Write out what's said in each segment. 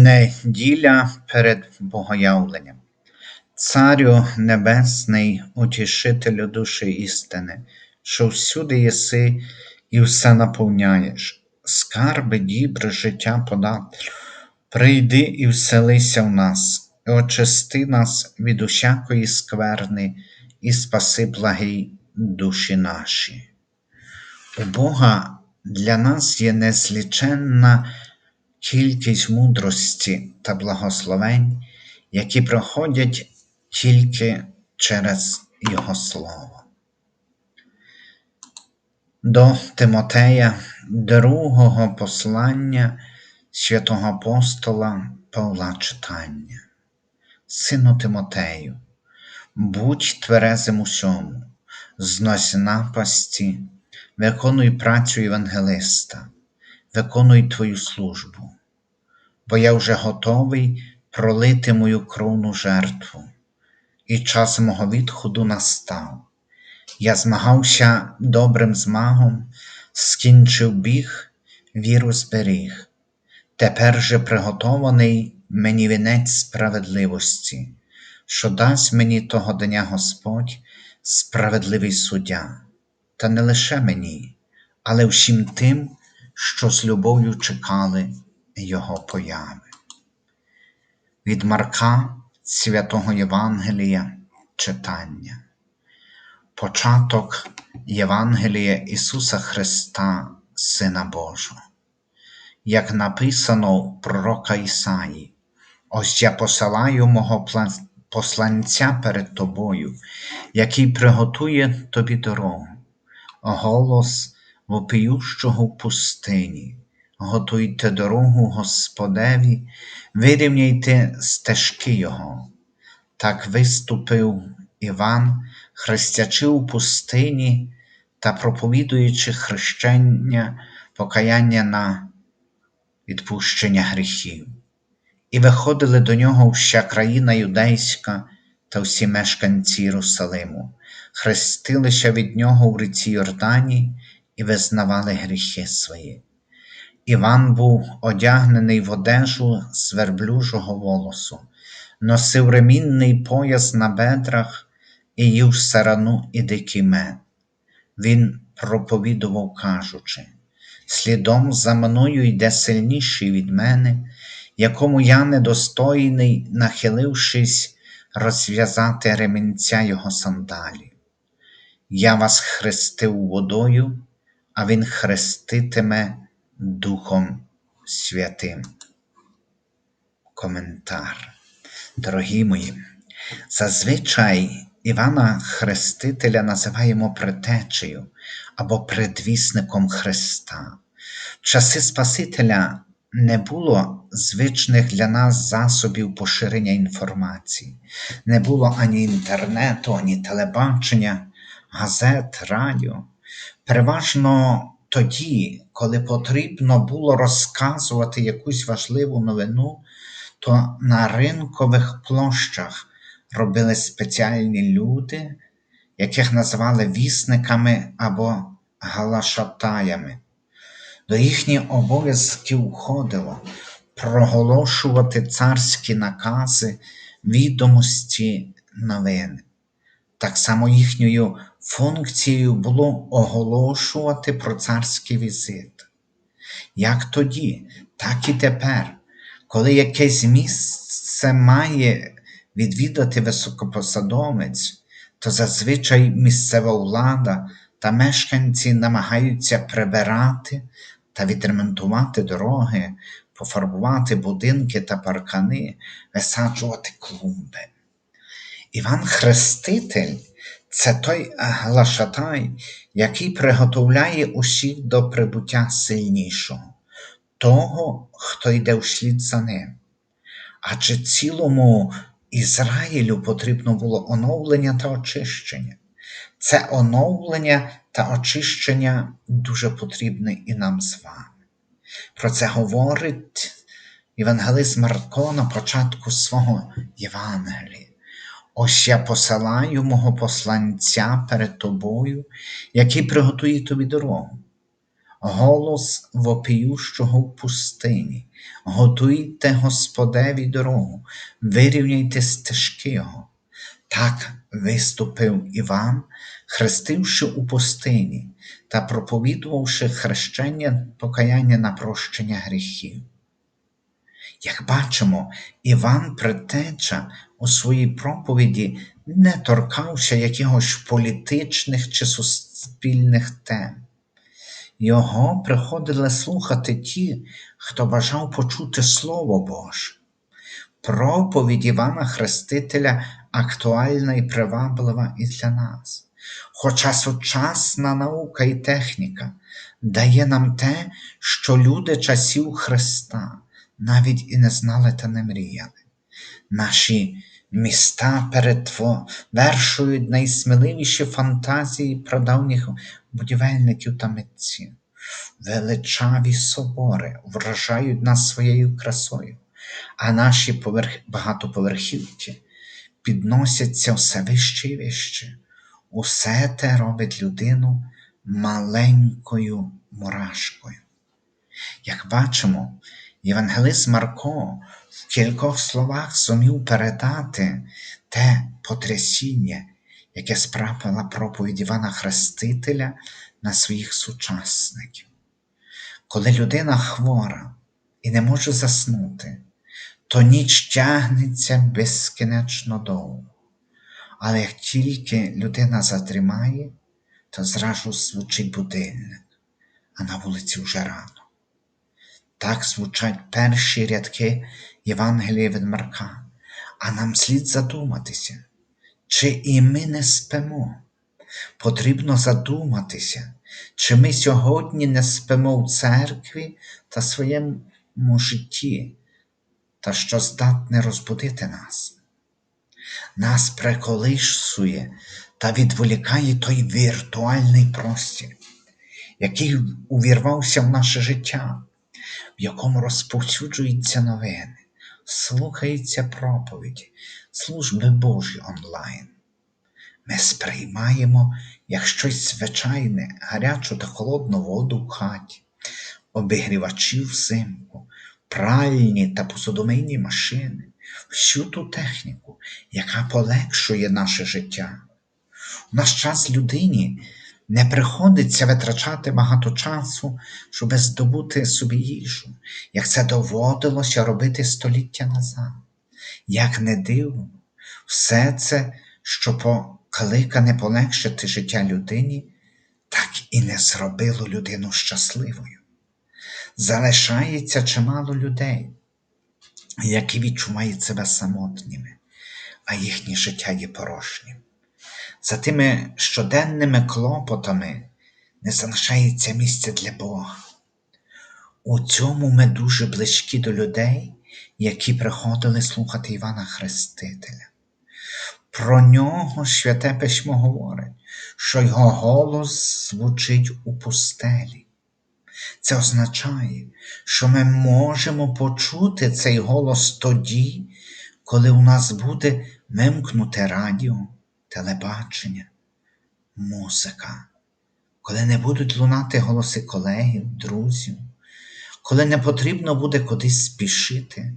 Неділя перед Богоявленням. Царю Небесний, утішителю душі істини, що всюди єси і все наповняєш, скарби, дібри, життя подателю, прийди і вселися в нас, і очисти нас від усякої скверни, і спаси благий душі наші. У Бога для нас є незліченна кількість мудрості та благословень, які проходять тільки через Його Слово. До Тимотея, другого послання святого апостола Павла читання. Сину Тимотею, будь тверезим усьому, знось напасті, виконуй працю євангелиста, виконуй твою службу, бо я вже готовий пролити мою кровну жертву, і час мого відходу настав. Я змагався добрим змагом, скінчив біг, віру зберіг. Тепер же приготований мені вінець справедливості, що дасть мені того дня Господь, справедливий суддя, та не лише мені, але всім тим, що з любов'ю чекали Його появи. Від Марка Святого Євангелія читання. Початок Євангелія Ісуса Христа, Сина Божого. Як написано в пророка Ісаї, ось я посилаю мого посланця перед тобою, який приготує тобі дорогу, голос вопіющого в пустині, готуйте дорогу Господеві, вирівняйте стежки Його. Так виступив Іван, хрестячи у пустині та проповідуючи хрещення, покаяння на відпущення гріхів. І виходили до нього вся країна юдейська та всі мешканці Єрусалиму, хрестилися від нього в ріці Йордані і визнавали гріхи свої. Іван був одягнений в одежу з верблюжого волосу, носив ремінний пояс на бедрах і їв сарану і дикий мед. Він проповідував, кажучи, слідом за мною йде сильніший від мене, якому я недостойний, нахилившись, розв'язати ремінця його сандалів. Я вас хрестив водою, а Він хреститиме Духом Святим. Коментар. Дорогі мої, зазвичай Івана Хрестителя називаємо предтечею або предвісником Христа. Часи Спасителя не було звичних для нас засобів поширення інформації, не було ані інтернету, ані телебачення, газет, радіо. Переважно тоді, коли потрібно було розказувати якусь важливу новину, то на ринкових площах робили спеціальні люди, яких називали вісниками або галашатаями. До їхніх обов'язків входило проголошувати царські накази, відомості новини. Так само їхньою функцією було оголошувати про царський візит. Як тоді, так і тепер, коли якесь місце має відвідати високопосадовець, то зазвичай місцева влада та мешканці намагаються прибирати та відремонтувати дороги, пофарбувати будинки та паркани, висаджувати клумби. Іван Хреститель це той глашатай, який приготовляє усіх до прибуття сильнішого, того, хто йде вслід за ним. Адже цілому Ізраїлю потрібно було оновлення та очищення. Це оновлення та очищення дуже потрібне і нам з вами. Про це говорить Євангелист Марко на початку свого Євангелія. Ось я посилаю мого посланця перед тобою, який приготує тобі дорогу. Голос вопіющого в пустині, готуйте Господеві дорогу, вирівняйте стежки Його. Так виступив Іван, хрестивши у пустині та проповідувавши хрещення покаяння на прощення гріхів. Як бачимо, Іван Предтеча у своїй проповіді не торкався якихось політичних чи суспільних тем. Його приходили слухати ті, хто бажав почути Слово Боже. Проповідь Івана Хрестителя актуальна і приваблива і для нас. Хоча сучасна наука і техніка дає нам те, що люди часів Христа навіть і не знали та не мріяли. Наші міста перетвершують найсміливіші фантазії прадавніх будівельників та митців. Величаві собори вражають нас своєю красою, а наші поверх... багатоповерхівки підносяться все вище і вище. Усе те робить людину маленькою мурашкою. Як бачимо, Євангелист Марко в кількох словах зумів передати те потрясіння, яке справила проповідь Івана Хрестителя на своїх сучасників. Коли людина хвора і не може заснути, то ніч тягнеться безкінечно довго. Але як тільки людина задрімає, то зразу звучить будильник, а на вулиці вже рано. Так звучать перші рядки Євангелія від Марка, а нам слід задуматися, чи і ми не спимо. Потрібно задуматися, чи ми сьогодні не спимо в церкві та своєму житті, та що здатне розбудити нас. Нас приколишує та відволікає той віртуальний простір, який увірвався в наше життя в якому розповсюджуються новини, слухаються проповіді, служби Божі онлайн. Ми сприймаємо як щось звичайне, гарячу та холодну воду в хаті, обігрівачі взимку, пральні та посудомийні машини, всю ту техніку, яка полегшує наше життя. У наш час людині не приходиться витрачати багато часу, щоб здобути собі їжу, як це доводилося робити століття назад. Як не дивно, все це, що покликане полегшити життя людині, так і не зробило людину щасливою. Залишається чимало людей, які відчувають себе самотніми, а їхнє життя є порожнім за тими щоденними клопотами не залишається місця для Бога. У цьому ми дуже близькі до людей, які приходили слухати Івана Хрестителя. Про нього святе письмо говорить, що його голос звучить у пустелі. Це означає, що ми можемо почути цей голос тоді, коли у нас буде вимкнуте радіо, телебачення, музика, коли не будуть лунати голоси колегів, друзів, коли не потрібно буде кудись спішити,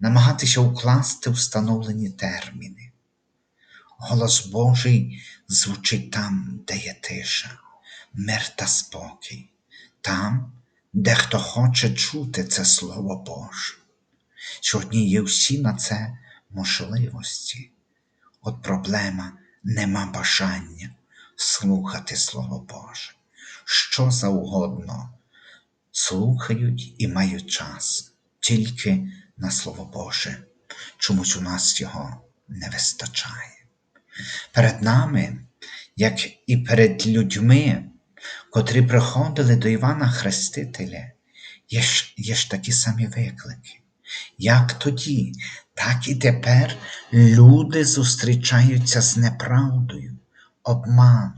намагатися укласти встановлені терміни. Голос Божий звучить там, де є тиша, мир та спокій, там, де хто хоче чути це Слово Боже. Сьогодні є всі на це можливості. От проблема нема бажання слухати Слово Боже. Що завгодно слухають і мають час тільки на Слово Боже. Чомусь у нас його не вистачає. Перед нами, як і перед людьми, котрі приходили до Івана Хрестителя, є ж, є ж такі самі виклики. Як тоді, так і тепер люди зустрічаються з неправдою, обманом,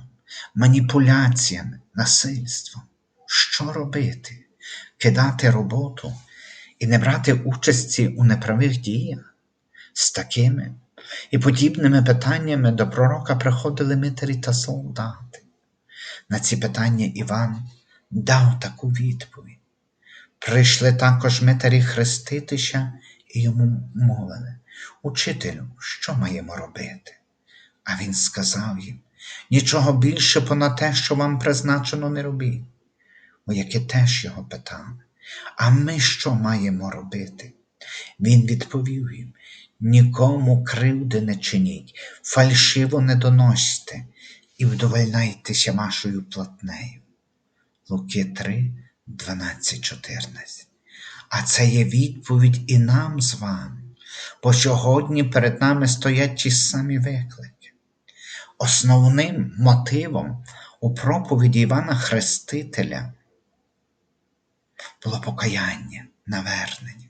маніпуляціями, насильством. Що робити? Кидати роботу і не брати участі у неправих діях? З такими і подібними питаннями до пророка приходили митарі та солдати. На ці питання Іван дав таку відповідь. Прийшли також митарі хреститися і йому мовили, Учителю, що маємо робити? А він сказав їм, нічого більше понад те, що вам призначено, не робіть. Вояки теж його питали, а ми що маємо робити? Він відповів їм: нікому кривди не чиніть, фальшиво не доносьте і вдовольняйтеся вашою платнею. Луки 3, 12, 14. А це є відповідь і нам з вами, бо сьогодні перед нами стоять ті самі виклики. Основним мотивом у проповіді Івана Хрестителя було покаяння, навернення.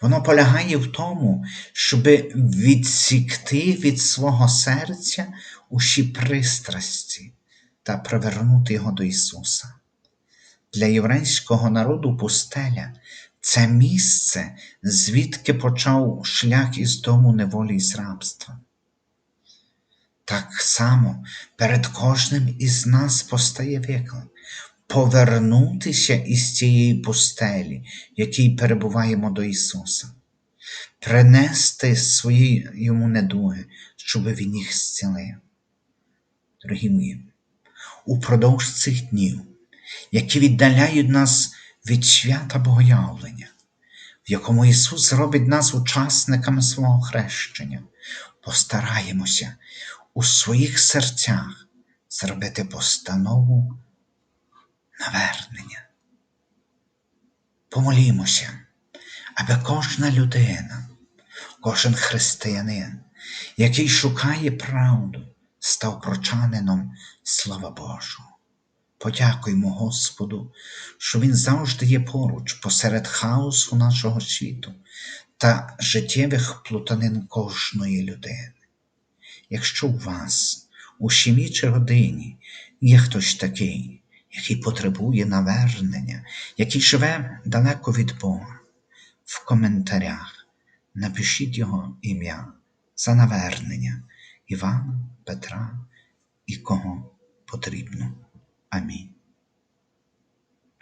Воно полягає в тому, щоб відсікти від свого серця усі пристрасті та привернути його до Ісуса. Для єврейського народу пустеля це місце, звідки почав шлях із дому неволі із рабства. Так само перед кожним із нас постає виклик повернутися із цієї пустелі, в якій перебуваємо до Ісуса, принести свої йому недуги, щоб Він їх зцілив. Дорогі мої, упродовж цих днів, які віддаляють нас від свята Богоявлення, в якому Ісус зробить нас учасниками свого хрещення, постараємося у своїх серцях зробити постанову навернення. Помолімося, аби кожна людина, кожен християнин, який шукає правду, став прочанином Слава Божого. Подякуймо Господу, що Він завжди є поруч посеред хаосу нашого світу та життєвих плутанин кожної людини. Якщо у вас у сім'ї чи родині є хтось такий, який потребує навернення, який живе далеко від Бога, в коментарях напишіть його ім'я за навернення Івана, Петра і кого потрібно. Amém.